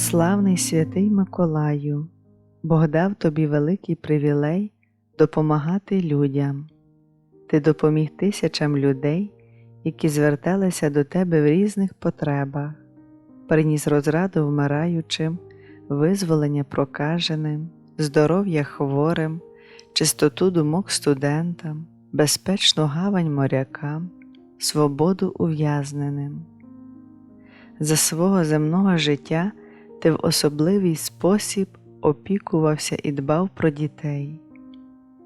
Славний святий Миколаю, Бог дав тобі великий привілей допомагати людям. Ти допоміг тисячам людей, які зверталися до тебе в різних потребах, приніс розраду вмираючим, визволення прокаженим, здоров'я хворим, чистоту думок студентам, безпечну гавань морякам, свободу ув'язненим. За свого земного життя ти в особливий спосіб опікувався і дбав про дітей.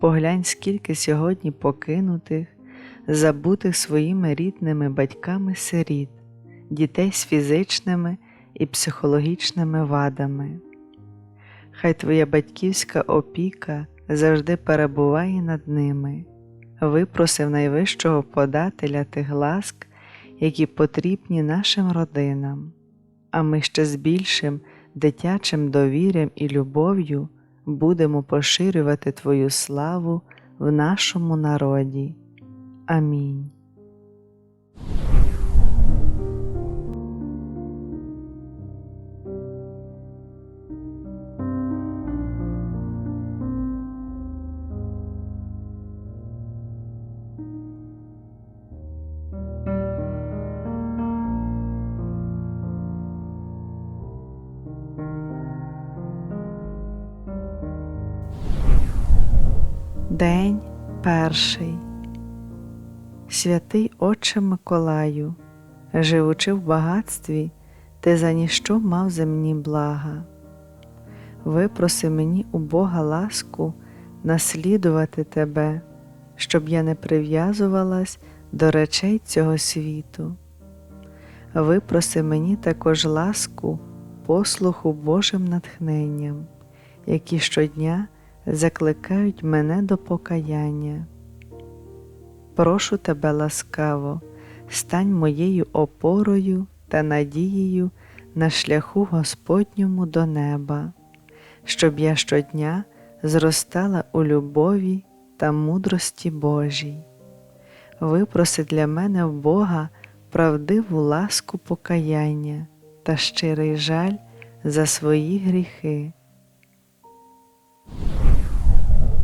Поглянь, скільки сьогодні покинутих, забутих своїми рідними батьками сиріт, дітей з фізичними і психологічними вадами. Хай твоя батьківська опіка завжди перебуває над ними, випросив найвищого подателя тих ласк, які потрібні нашим родинам, а ми ще з більшим дитячим довір'ям і любов'ю будемо поширювати Твою славу в нашому народі. Амінь. День перший. Святий Отче Миколаю, живучи в багатстві, ти за ніщо мав земні блага. Випроси мені у Бога ласку наслідувати тебе, щоб я не прив'язувалась до речей цього світу. Випроси мені також ласку послуху Божим натхненням, які щодня закликають мене до покаяння. Прошу тебе ласкаво, стань моєю опорою та надією на шляху Господньому до неба, щоб я щодня зростала у любові та мудрості Божій. Випроси для мене в Бога правдиву ласку покаяння та щирий жаль за свої гріхи.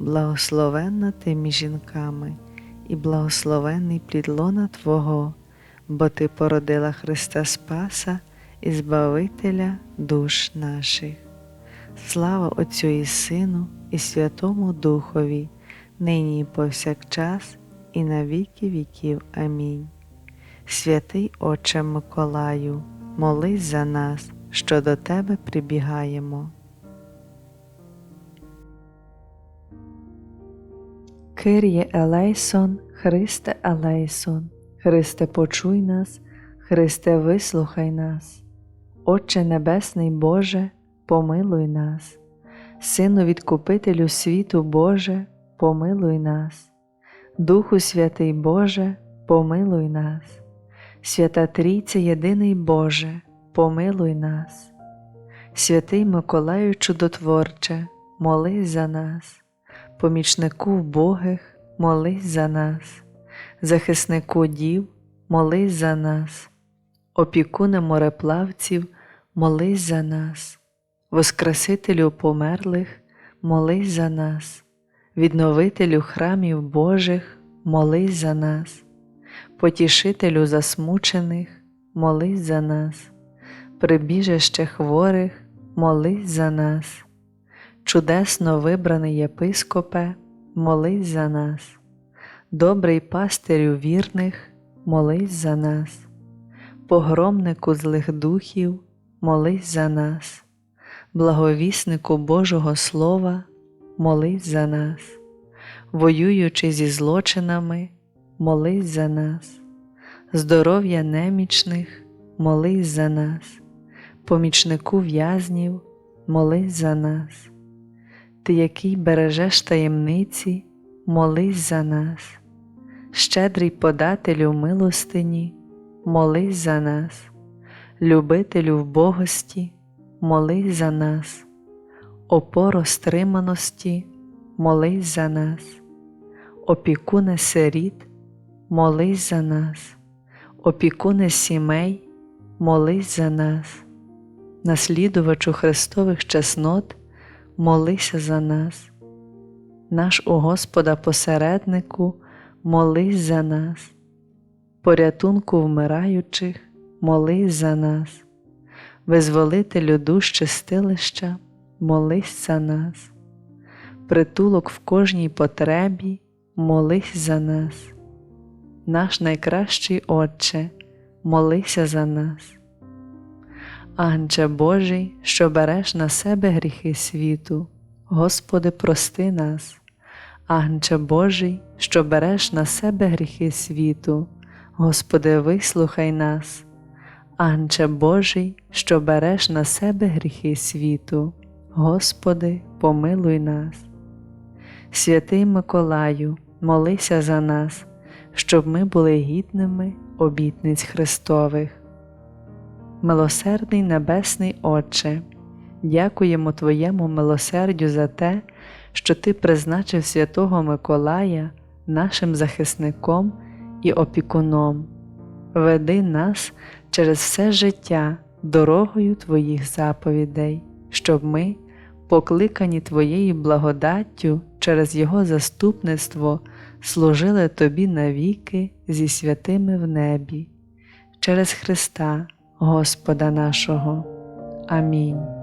благословенна ти між жінками, і благословенний плід лона Твого, бо Ти породила Христа Спаса і Збавителя душ наших. Слава Отцю і Сину, і Святому Духові, нині і повсякчас, і на віки віків. Амінь. Святий Отче Миколаю, молись за нас, що до Тебе прибігаємо. Кир'є Елейсон, Христе Елейсон, Христе почуй нас, Христе вислухай нас, Отче Небесний Боже, помилуй нас, Сину Відкупителю світу Боже, помилуй нас, Духу Святий Боже, помилуй нас, Свята Трійця Єдиний Боже, помилуй нас, Святий Миколаю Чудотворче, молись за нас помічнику вбогих, молись за нас, захиснику дів, молись за нас, опікуне мореплавців, молись за нас, Воскресителю померлих, молись за нас, відновителю храмів Божих, молись за нас, потішителю засмучених, молись за нас, прибіжище хворих, молись за нас чудесно вибраний єпископе, молись за нас, добрий пастирю вірних, молись за нас, погромнику злих духів, молись за нас, благовіснику Божого Слова, молись за нас, воюючи зі злочинами, молись за нас, здоров'я немічних, молись за нас, помічнику в'язнів, молись за нас ти, який бережеш таємниці, молись за нас, щедрий подателю милостині, молись за нас, любителю вбогості, молись за нас, опоро стриманості, молись за нас, опікуне сиріт, молись за нас, опікуне сімей, молись за нас, наслідувачу Христових чеснот молися за нас, наш у Господа посереднику, молись за нас, порятунку вмираючих, молись за нас, визволителю душ чистилища, молись за нас, притулок в кожній потребі, молись за нас, наш найкращий Отче, молися за нас. Анче Божий, що береш на себе гріхи світу, Господи, прости нас, Анче Божий, що береш на себе гріхи світу, Господи, вислухай нас, Анче Божий, що береш на себе гріхи світу, Господи, помилуй нас. Святий Миколаю, молися за нас, щоб ми були гідними обітниць Христових. Милосердний Небесний Отче, дякуємо Твоєму милосердю за те, що Ти призначив святого Миколая нашим захисником і опікуном. Веди нас через все життя дорогою Твоїх заповідей, щоб ми, покликані Твоєю благодаттю через Його заступництво, служили Тобі навіки зі святими в небі, через Христа. Господа нашого. Амінь.